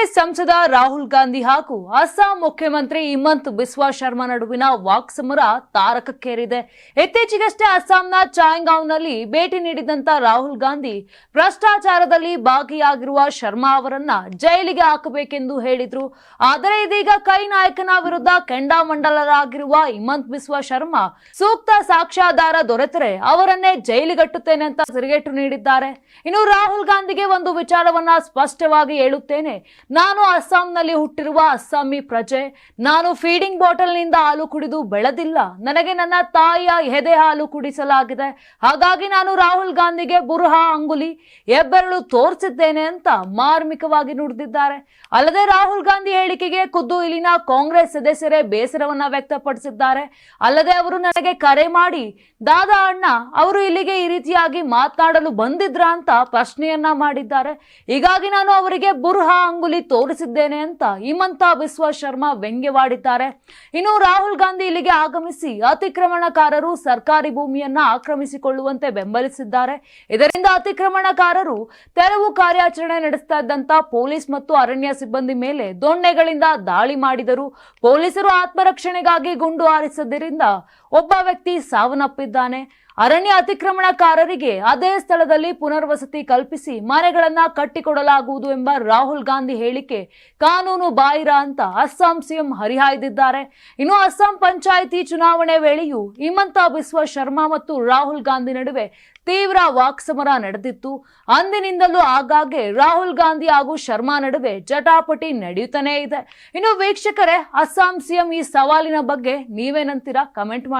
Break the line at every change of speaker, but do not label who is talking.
ಕಾಂಗ್ರೆಸ್ ಸಂಸದ ರಾಹುಲ್ ಗಾಂಧಿ ಹಾಗೂ ಅಸ್ಸಾಂ ಮುಖ್ಯಮಂತ್ರಿ ಹಿಮಂತ್ ಬಿಸ್ವಾ ಶರ್ಮಾ ನಡುವಿನ ವಾಕ್ಸಮರ ತಾರಕಕ್ಕೇರಿದೆ. ಇತ್ತೀಚೆಗಷ್ಟೇ ಅಸ್ಸಾಂನ ಚಾಯಂಗಾಂವ್ನಲ್ಲಿ ಭೇಟಿ ನೀಡಿದಂತ ರಾಹುಲ್ ಗಾಂಧಿ ಭ್ರಷ್ಟಾಚಾರದಲ್ಲಿ ಭಾಗಿಯಾಗಿರುವ ಶರ್ಮಾ ಅವರನ್ನ ಜೈಲಿಗೆ ಹಾಕಬೇಕೆಂದು ಹೇಳಿದ್ರು. ಆದರೆ ಇದೀಗ ಕೈ ನಾಯಕನ ವಿರುದ್ಧ ಕೆಂಡಾಮಂಡಲರಾಗಿರುವ ಹಿಮಂತ್ ಬಿಸ್ವಾ ಶರ್ಮಾ ಸೂಕ್ತ ಸಾಕ್ಷ್ಯಾಧಾರ ದೊರೆತರೆ ಅವರನ್ನೇ ಜೈಲಿಗಟ್ಟುತ್ತೇನೆ ಅಂತ ತಿರುಗೇಟು ನೀಡಿದ್ದಾರೆ. ಇನ್ನು ರಾಹುಲ್ ಗಾಂಧಿಗೆ ಒಂದು ವಿಚಾರವನ್ನ ಸ್ಪಷ್ಟವಾಗಿ ಹೇಳುತ್ತೇನೆ. ನಾನು ಅಸ್ಸಾಂನಲ್ಲಿ ಹುಟ್ಟಿರುವ ಅಸ್ಸಾಮಿ ಪ್ರಜೆ. ನಾನು ಫೀಡಿಂಗ್ ಬಾಟಲ್ನಿಂದ ಹಾಲು ಕುಡಿದು ಬೆಳೆದಿಲ್ಲ. ನನಗೆ ನನ್ನ ತಾಯಿಯ ಎದೆ ಹಾಲು ಕುಡಿಸಲಾಗಿದೆ. ಹಾಗಾಗಿ ನಾನು ರಾಹುಲ್ ಗಾಂಧಿಗೆ ಬುರುಹ ಅಂಗುಲಿ, ಹೆಬ್ಬೆರಳು ತೋರಿಸಿದ್ದೇನೆ ಅಂತ ಮಾರ್ಮಿಕವಾಗಿ ನುಡಿದಿದ್ದಾರೆ. ಅಲ್ಲದೆ ರಾಹುಲ್ ಗಾಂಧಿ ಹೇಳಿಕೆಗೆ ಖುದ್ದು ಇಲ್ಲಿನ ಕಾಂಗ್ರೆಸ್ ಸದಸ್ಯರೇ ಬೇಸರವನ್ನ ವ್ಯಕ್ತಪಡಿಸಿದ್ದಾರೆ. ಅಲ್ಲದೆ ಅವರು ನನಗೆ ಕರೆ ಮಾಡಿ, ದಾದಾ ಅಣ್ಣ, ಅವರು ಇಲ್ಲಿಗೆ ಈ ರೀತಿಯಾಗಿ ಮಾತನಾಡಲು ಬಂದಿದ್ರ? ಅಂತ ಪ್ರಶ್ನೆಯನ್ನ ಮಾಡಿದ್ದಾರೆ. ಹೀಗಾಗಿ ನಾನು ಅವರಿಗೆ ಬುರ್ಹ ಅಂಗುಲಿ ತೋರಿಸಿದ್ದೇನೆ ಅಂತ ಹಿಮಂತ ಬಿಸ್ವಾ ಶರ್ಮಾ ವ್ಯಂಗ್ಯವಾಡಿದ್ದಾರೆ. ಇನ್ನು ರಾಹುಲ್ ಗಾಂಧಿ ಇಲ್ಲಿಗೆ ಆಗಮಿಸಿ ಅತಿಕ್ರಮಣಕಾರರು ಸರ್ಕಾರಿ ಭೂಮಿಯನ್ನ ಆಕ್ರಮಿಸಿಕೊಳ್ಳುವಂತೆ ಬೆಂಬಲಿಸಿದ್ದಾರೆ. ಇದರಿಂದ ಅತಿಕ್ರಮಣಕಾರರು ತೆರವು ಕಾರ್ಯಾಚರಣೆ ನಡೆಸ್ತಾ ಇದ್ದಂತ ಪೊಲೀಸ್ ಮತ್ತು ಅರಣ್ಯ ಸಿಬ್ಬಂದಿ ಮೇಲೆ ದೊಣ್ಣೆಗಳಿಂದ ದಾಳಿ ಮಾಡಿದರು. ಪೊಲೀಸರು ಆತ್ಮರಕ್ಷಣೆಗಾಗಿ ಗುಂಡು ಹಾರಿಸಿದ್ದರಿಂದ ಒಬ್ಬ ವ್ಯಕ್ತಿ ಸಾವನ್ನಪ್ಪಿದ್ದಾನೆ. ಅರಣ್ಯ ಅತಿಕ್ರಮಣಕಾರರಿಗೆ ಅದೇ ಸ್ಥಳದಲ್ಲಿ ಪುನರ್ವಸತಿ ಕಲ್ಪಿಸಿ ಮನೆಗಳನ್ನ ಕಟ್ಟಿಕೊಡಲಾಗುವುದು ಎಂಬ ರಾಹುಲ್ ಗಾಂಧಿ ಹೇಳಿಕೆ ಕಾನೂನು ಬಾಹಿರ ಅಂತ ಅಸ್ಸಾಂ ಸಿಎಂ ಹರಿಹಾಯ್ದಿದ್ದಾರೆ. ಇನ್ನು ಅಸ್ಸಾಂ ಪಂಚಾಯಿತಿ ಚುನಾವಣೆ ವೇಳೆಯೂ ಹಿಮಂತ ಬಿಸ್ವಾ ಶರ್ಮಾ ಮತ್ತು ರಾಹುಲ್ ಗಾಂಧಿ ನಡುವೆ ತೀವ್ರ ವಾಕ್ಸಮರ ನಡೆದಿತ್ತು. ಅಂದಿನಿಂದಲೂ ಆಗಾಗ್ಗೆ ರಾಹುಲ್ ಗಾಂಧಿ ಹಾಗೂ ಶರ್ಮಾ ನಡುವೆ ಜಟಾಪಟಿ ನಡೆಯುತ್ತಾನೇ ಇದೆ. ಇನ್ನು ವೀಕ್ಷಕರೇ, ಅಸ್ಸಾಂ ಸಿಎಂ ಈ ಸವಾಲಿನ ಬಗ್ಗೆ ನೀವೇನಂತೀರಾ? ಕಮೆಂಟ್ ಮಾಡಿ.